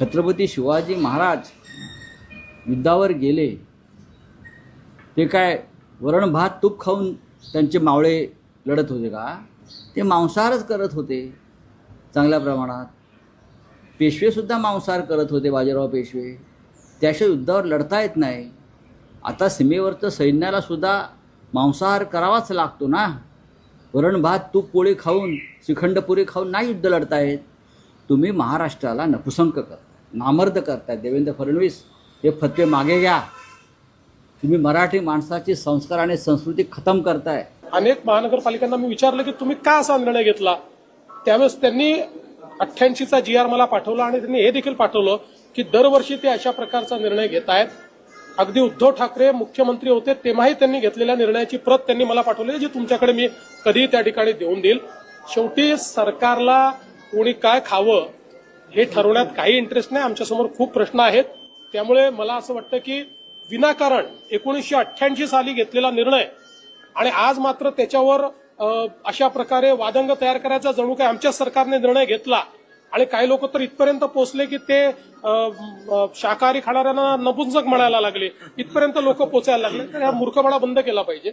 छत्रपती शिवाजी महाराज युद्धावर गेले ते काय वरण भात तूप खाऊन त्यांचे मावळे लढत होते का? ते मांसाहारच करत होते चांगल्या प्रमाणात. पेशवेसुद्धा मांसाहार करत होते बाजीराव पेशवे. त्याशिवाय युद्धावर लढता येत नाही. आता सीमेवरचं सैन्याला सुद्धा मांसाहार करावाच लागतो ना? वरण भात तूप पोळी खाऊन श्रीखंडपुरी खाऊन नाही युद्ध लढतायत? तुम्ही महाराष्ट्राला नपुसंक करता नामर्द करताय देवेंद्र फडणवीस हे फतवे मागे घ्या. तुम्ही मराठी माणसाची संस्कार आणि संस्कृती खतम करताय. अनेक महानगरपालिकांना मी विचारलं की तुम्ही का असा निर्णय घेतला? त्यावेळेस त्यांनी अठ्ठ्याऐंशीचा जी आर मला पाठवला आणि त्यांनी हे देखील पाठवलं की दरवर्षी ते अशा प्रकारचा निर्णय घेत आहेत अगदी उद्धव ठाकरे मुख्यमंत्री होते तेव्हाही त्यांनी घेतलेल्या निर्णयाची प्रत त्यांनी मला पाठवली जी तुमच्याकडे मी कधीही त्या ठिकाणी देऊन देईल. शेवटी सरकारला कोणी काय खावं हे ठरवण्यात काही इंटरेस्ट नाही. आमच्यासमोर खूप प्रश्न आहेत. त्यामुळे मला असं वाटतं की विनाकारण एकोणीसशे अठ्ठ्याऐंशी साली घेतलेला निर्णय आणि आज मात्र त्याच्यावर अशा प्रकारे वादंग तयार करायचा जणू काही आमच्या सरकारने निर्णय घेतला आणि काही लोक तर इथपर्यंत पोहोचले की ते शाकाहारी खाणाऱ्यांना नपुंसक म्हणायला लागले. इथपर्यंत लोक पोचायला लागले. तर हा मूर्खपणा बंद केला पाहिजे.